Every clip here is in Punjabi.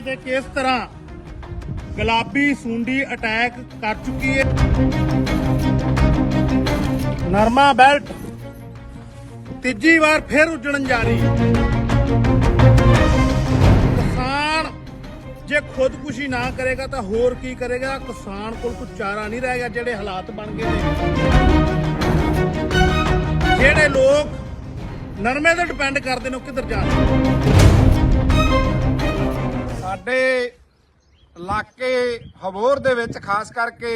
ਕਿਸ ਤਰ੍ਹਾਂ ਗੁਲਾਬੀ ਸੁੰਡੀ ਅਟੈਕ ਕਰ ਚੁੱਕੀ ਹੈ। ਨਰਮਾ ਬੈਲਟ ਤੀਜੀ ਵਾਰ ਫਿਰ ਉੱਜੜਨ ਜਾ ਕਿਸਾਨ ਜੇ ਖੁਦਕੁਸ਼ੀ ਨਾ ਕਰੇਗਾ ਤਾਂ ਹੋਰ ਕੀ ਕਰੇਗਾ? ਕਿਸਾਨ ਕੋਲ ਕੋਈ ਚਾਰਾ ਨਹੀਂ ਰਹਿ ਗਿਆ, ਜਿਹੜੇ ਹਾਲਾਤ ਬਣ ਗਏ ਨੇ। ਜਿਹੜੇ ਲੋਕ ਨਰਮੇ ਤੇ ਡਿਪੈਂਡ ਕਰਦੇ ਨੇ, ਉਹ ਕਿੱਧਰ ਜਾਣਗੇ ਸਾਡੇ ਇਲਾਕੇ ਹਬੋਰ ਦੇ ਵਿੱਚ, ਖਾਸ ਕਰਕੇ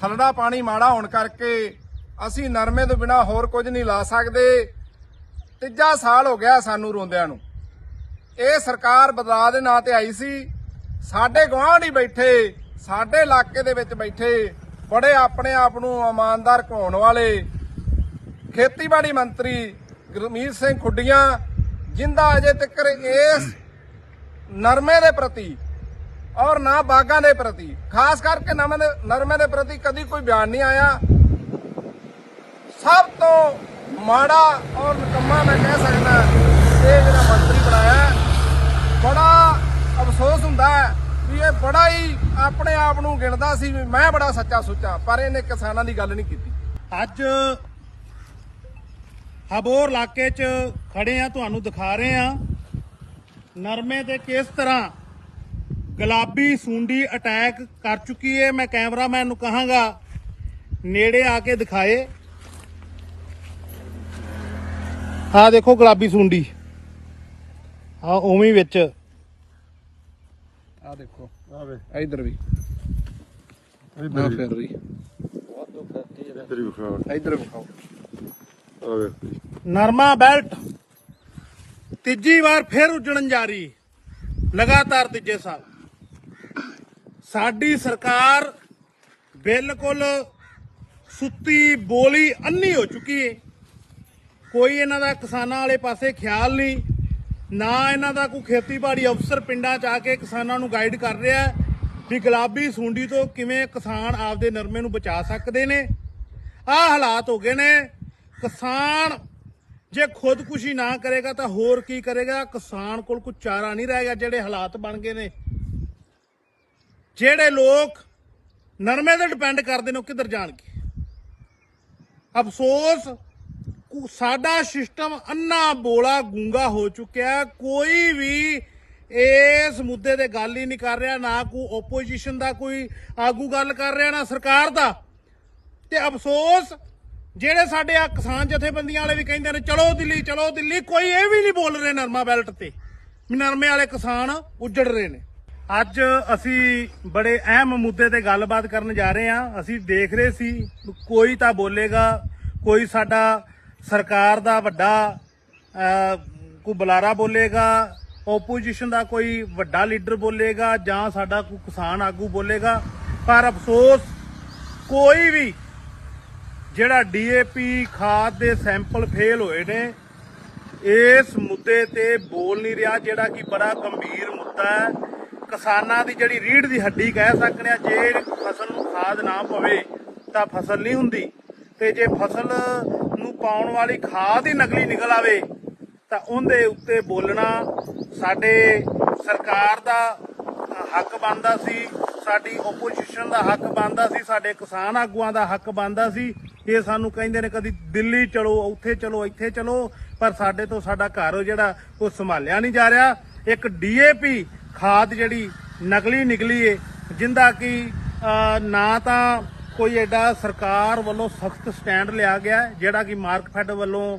ਥਲੜਾ ਪਾਣੀ ਮਾੜਾ ਹੋਣ ਕਰਕੇ ਅਸੀਂ ਨਰਮੇ ਤੋਂ ਬਿਨਾ ਹੋਰ ਕੁਝ ਨਹੀਂ ਲਾ ਸਕਦੇ। ਤੀਜਾ ਸਾਲ ਹੋ ਗਿਆ ਸਾਨੂੰ ਰੋਂਦਿਆਂ ਨੂੰ। ਇਹ ਸਰਕਾਰ ਬਦਲਾਅ ਦੇ ਨਾਂ ਤੇ ਆਈ ਸੀ। ਸਾਡੇ ਗੁਆਂਢ ਹੀ ਬੈਠੇ, ਸਾਡੇ ਇਲਾਕੇ ਦੇ ਵਿੱਚ ਬੈਠੇ, ਬੜੇ ਆਪਣੇ ਆਪ ਨੂੰ ਇਮਾਨਦਾਰ ਕਹਾਉਣ ਵਾਲੇ ਖੇਤੀਬਾੜੀ ਮੰਤਰੀ ਗੁਰਮੀਤ ਸਿੰਘ ਖੁੱਡੀਆਂ, ਜਿੰਦਾ ਅਜੇ ਤੱਕ ਇਸ ਨਰਮੇ ਦੇ ਪ੍ਰਤੀ ਔਰ ਨਾ ਬਾਗਾਂ ਦੇ ਪ੍ਰਤੀ, ਖਾਸ ਕਰਕੇ ਨਰਮੇ ਦੇ ਨਰਮੇ ਦੇ ਪ੍ਰਤੀ ਕਦੀ ਕੋਈ ਬਿਆਨ ਨਹੀਂ ਆਇਆ। ਸਭ ਤੋਂ ਮਾੜਾ ਔਰ ਨਕਮਾ ਮੈਂ ਕਹਿ ਸਕਦਾ ਇਹ ਜਿਹੜਾ ਮੰਤਰੀ ਬਣਾਇਆ ਬੜਾ ਅਫਸੋਸ ਹੁੰਦਾ ਹੈ ਵੀ ਇਹ ਬੜਾ ਹੀ ਆਪਣੇ ਆਪ ਨੂੰ ਗਿਣਦਾ ਸੀ ਵੀ ਮੈਂ ਬੜਾ ਸੱਚਾ ਸੁੱਚਾ, ਪਰ ਇਹਨੇ ਕਿਸਾਨਾਂ ਦੀ ਗੱਲ ਨਹੀਂ ਕੀਤੀ। ਅੱਜ ਹਬੋਰ ਇਲਾਕੇ 'ਚ ਖੜੇ ਆ ਤੁਹਾਨੂੰ ਦਿਖਾ ਰਹੇ ਆ ਨਰਮੇ ਤੇ ਕਿਸ ਤਰ੍ਹਾਂ ਗੁਲਾਬੀ ਸੁੰਡੀ ਅਟੈਕ ਕਰ ਚੁੱਕੀ ਹੈ ਮੈਂ ਕੈਮਰਾਮੈਨ ਨੂੰ ਕਹਾਂਗਾ ਨੇੜੇ ਆ ਕੇ ਦਿਖਾਏ। ਆ ਦੇਖੋ ਗੁਲਾਬੀ ਸੁੰਡੀ। ਆ ਉਵੇਂ ਵਿੱਚ। ਆ ਦੇਖੋ ਆਵੇ ਇਧਰ ਵੀ। ਇੱਧਰ ਵੀ। ਫਿਰ ਰਹੀ ਇੱਧਰ ਵੀ ਵਿਖਾਓ। ਇਧਰ ਵਿਖਾਓ। ਆਵੇ ਨਰਮਾ ਬੈਲਟ ਤੀਜੀ ਵਾਰ ਫਿਰ ਉੱਜੜਨ ਜਾ ਰਹੀ, ਲਗਾਤਾਰ ਤੀਜੇ ਸਾਲ। ਸਾਡੀ ਸਰਕਾਰ ਬਿਲਕੁਲ ਸੁੱਤੀ ਬੋਲੀ ਅੰਨੀ ਹੋ ਚੁੱਕੀ ਹੈ ਕੋਈ ਇਹਨਾਂ ਦਾ ਕਿਸਾਨਾਂ ਵਾਲੇ ਪਾਸੇ ਖਿਆਲ ਨਹੀਂ, ਨਾ ਇਹਨਾਂ ਦਾ ਕੋਈ ਖੇਤੀਬਾੜੀ ਅਫਸਰ ਪਿੰਡਾਂ 'ਚ ਆ ਕੇ ਕਿਸਾਨਾਂ ਨੂੰ ਗਾਈਡ ਕਰ ਰਿਹਾ ਵੀ ਗੁਲਾਬੀ ਸੁੰਡੀ ਤੋਂ ਕਿਵੇਂ ਕਿਸਾਨ ਆਪਦੇ ਨਰਮੇ ਨੂੰ ਬਚਾ ਸਕਦੇ ਨੇ। ਆਹ ਹਾਲਾਤ ਹੋ ਗਏ ਨੇ, ਕਿਸਾਨ ਜੇ ਖੁਦਕੁਸ਼ੀ ਨਾ ਕਰੇਗਾ ਤਾਂ ਹੋਰ ਕੀ ਕਰੇਗਾ? ਕਿਸਾਨ ਕੋਲ ਕੋਈ ਚਾਰਾ ਨਹੀਂ ਰਹੇਗਾ ਜਿਹੜੇ ਹਾਲਾਤ ਬਣ ਗਏ ਨੇ। ਜਿਹੜੇ ਲੋਕ ਨਰਮੇ ਤੇ ਡਿਪੈਂਡ ਕਰਦੇ ਨੇ, ਉਹ ਕਿੱਧਰ ਜਾਣਗੇ? ਅਫਸੋਸ ਸਾਡਾ ਸਿਸਟਮ ਅੰਨਾ ਬੋਲਾ ਗੂੰਗਾ ਹੋ ਚੁੱਕਿਆ ਕੋਈ ਵੀ ਇਸ ਮੁੱਦੇ ਤੇ ਗੱਲ ਹੀ ਨਹੀਂ ਕਰ ਰਿਹਾ, ਨਾ ਕੋਈ ਓਪੋਜੀਸ਼ਨ ਦਾ ਕੋਈ ਆਗੂ ਗੱਲ ਕਰ ਰਿਹਾ, ਨਾ ਸਰਕਾਰ ਦਾ। ਤੇ ਅਫਸੋਸ ਜਿਹੜੇ ਸਾਡੇ ਆ ਕਿਸਾਨ ਜਥੇਬੰਦੀਆਂ ਵਾਲੇ ਵੀ ਕਹਿੰਦੇ ਨੇ ਚਲੋ ਦਿੱਲੀ ਚਲੋ ਦਿੱਲੀ। ਕੋਈ ਇਹ ਵੀ ਨਹੀਂ ਬੋਲ ਰਹੇ ਨਰਮਾ ਬੈਲਟ ਤੇ। ਵੀ ਨਰਮੇ ਵਾਲੇ ਕਿਸਾਨ ਉੱਜੜ ਰਹੇ ਨੇ। ਅੱਜ ਅਸੀਂ ਬੜੇ ਅਹਿਮ ਮੁੱਦੇ ਤੇ ਗੱਲਬਾਤ ਕਰਨ ਜਾ ਰਹੇ ਹਾਂ। ਅਸੀਂ ਦੇਖ ਰਹੇ ਸੀ ਕੋਈ ਤਾਂ ਬੋਲੇਗਾ ਕੋਈ ਸਾਡਾ ਸਰਕਾਰ ਦਾ ਵੱਡਾ ਅਹ, ਕੋਈ ਬੁਲਾਰਾ ਬੋਲੇਗਾ ਓਪੋਜੀਸ਼ਨ ਦਾ ਕੋਈ ਵੱਡਾ ਲੀਡਰ ਬੋਲੇਗਾ ਜਾਂ ਸਾਡਾ ਕੋਈ ਕਿਸਾਨ ਆਗੂ ਬੋਲੇਗਾ। ਪਰ ਅਫਸੋਸ ਕੋਈ ਵੀ ਜਿਹੜਾ ਡੀਏਪੀ ਖਾਦ ਦੇ ਸੈਂਪਲ ਫੇਲ ਹੋਏ ਨੇ, ਇਸ ਮੁੱਦੇ ਤੇ ਬੋਲ ਨਹੀਂ ਰਿਹਾ, ਜਿਹੜਾ ਕਿ ਬੜਾ ਗੰਭੀਰ ਮੁੱਦਾ ਹੈ। ਕਿਸਾਨਾਂ ਦੀ ਜਿਹੜੀ ਰੀੜ ਦੀ ਹੱਡੀ ਕਹਿ ਸਕਦੇ ਆ ਜੇ ਫਸਲ ਨੂੰ ਖਾਦ ਨਾ ਪਵੇ ਤਾਂ ਫਸਲ ਨਹੀਂ ਹੁੰਦੀ। ਤੇ ਜੇ ਫਸਲ ਨੂੰ ਪਾਉਣ ਵਾਲੀ ਖਾਦ ਹੀ ਨਕਲੀ ਨਿਕਲ ਆਵੇ, ਤਾਂ ਉਹਦੇ ਉੱਤੇ ਬੋਲਣਾ ਸਾਡੇ ਸਰਕਾਰ ਦਾ ਹੱਕ ਬਣਦਾ ਸੀ। ਸਾਡੀ ਓਪੋਜੀਸ਼ਨ ਦਾ ਹੱਕ ਬਣਦਾ ਸੀ, ਸਾਡੇ ਕਿਸਾਨ ਆਗੂਆਂ ਦਾ ਹੱਕ ਬਣਦਾ ਸੀ। ਇਹ ਸਾਨੂੰ ਕਹਿੰਦੇ ਨੇ ਕਦੀ ਦਿੱਲੀ ਚਲੋ, ਉੱਥੇ ਚਲੋ, ਇੱਥੇ ਚਲੋ, ਪਰ ਸਾਡੇ ਤੋਂ ਸਾਡਾ ਘਰ ਜਿਹੜਾ, ਉਹ ਸੰਭਾਲਿਆ ਨਹੀਂ ਜਾ ਰਿਹਾ। ਇੱਕ ਡੀਏਪੀ ਖਾਦ ਜਿਹੜੀ ਨਕਲੀ ਨਿਕਲੀ ਏ, ਜਿੰਦਾ ਕਿ ਨਾ ਤਾਂ ਕੋਈ ਐਡਾ ਸਰਕਾਰ ਵੱਲੋਂ ਸਖਤ ਸਟੈਂਡ ਲਿਆ ਗਿਆ, ਜਿਹੜਾ ਕਿ ਮਾਰਕਫੈਡ ਵੱਲੋਂ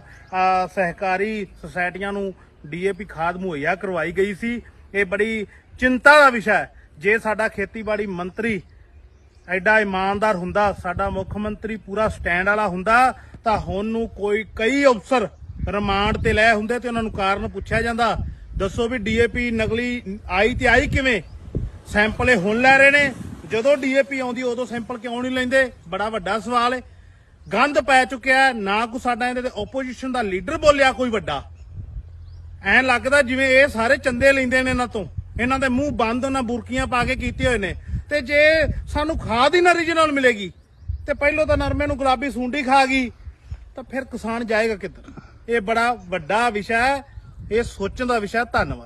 ਸਹਿਕਾਰੀ ਸੁਸਾਇਟੀਆਂ ਨੂੰ ਡੀਏਪੀ ਖਾਦ ਮੁਹੱਈਆ ਕਰਵਾਈ ਗਈ ਸੀ। ਇਹ ਬੜੀ ਚਿੰਤਾ ਦਾ ਵਿਸ਼ਾ ਹੈ। ਜੇ ਸਾਡਾ ਖੇਤੀਬਾੜੀ ਮੰਤਰੀ ਐਡਾ ਇਮਾਨਦਾਰ ਹੁੰਦਾ, ਸਾਡਾ ਮੁੱਖ ਮੰਤਰੀ ਪੂਰਾ ਸਟੈਂਡ ਵਾਲਾ ਹੁੰਦਾ, ਤਾਂ ਹੁਣ ਨੂੰ ਕੋਈ ਕਈ ਅਫਸਰ ਰਿਮਾਂਡ ਤੇ ਲੈ ਹੁੰਦੇ ਤੇ ਉਹਨਾਂ ਨੂੰ ਕਾਰਨ ਪੁੱਛਿਆ ਜਾਂਦਾ। ਦੱਸੋ ਵੀ ਡੀਏਪੀ ਨਕਲੀ ਆਈ ਤੇ ਆਈ ਕਿਵੇਂ? ਸੈਂਪਲ ਇਹ ਹੁਣ ਲੈ ਰਹੇ ਨੇ। ਜਦੋਂ ਡੀਏਪੀ ਆਉਂਦੀ, ਉਦੋਂ ਸੈਂਪਲ ਕਿਉਂ ਨਹੀਂ ਲੈਂਦੇ? ਬੜਾ ਵੱਡਾ ਸਵਾਲ ਹੈ ਗੰਦ ਪੈ ਚੁੱਕਿਆ ਨਾ ਕੋ ਸਾਡਾ ਇਹਦੇ ਤੇ ਆਪੋਜੀਸ਼ਨ ਦਾ ਲੀਡਰ ਬੋਲਿਆ ਕੋਈ ਵੱਡਾ। ਐਂ ਲੱਗਦਾ ਜਿਵੇਂ ਇਹ ਸਾਰੇ ਚੰਦੇ ਲੈਂਦੇ ਨੇ ਇਹਨਾਂ ਤੋਂ। ਇਹਨਾਂ ਦੇ ਮੂੰਹ ਬੰਦ ਉਹਨਾਂ ਬੁਰਕੀਆਂ ਪਾ ਕੇ ਕੀਤੇ ਹੋਏ ਨੇ। ਤੇ ਜੇ ਸਾਨੂੰ ਖਾਦ ਹੀ ਨਾ ਰੀਜਨਲ ਮਿਲੇਗੀ, ਤੇ ਪਹਿਲੋਂ ਤਾਂ ਨਰਮੇ ਨੂੰ ਗੁਲਾਬੀ ਸੁੰਡੀ ਖਾ ਗਈ, ਤਾਂ ਫਿਰ ਕਿਸਾਨ ਜਾਏਗਾ ਕਿੱਧਰ? ਇਹ ਬੜਾ ਵੱਡਾ ਵਿਸ਼ਾ ਹੈ, ਇਹ ਸੋਚਣ ਦਾ ਵਿਸ਼ਾ ਧੰਨਵਾਦ।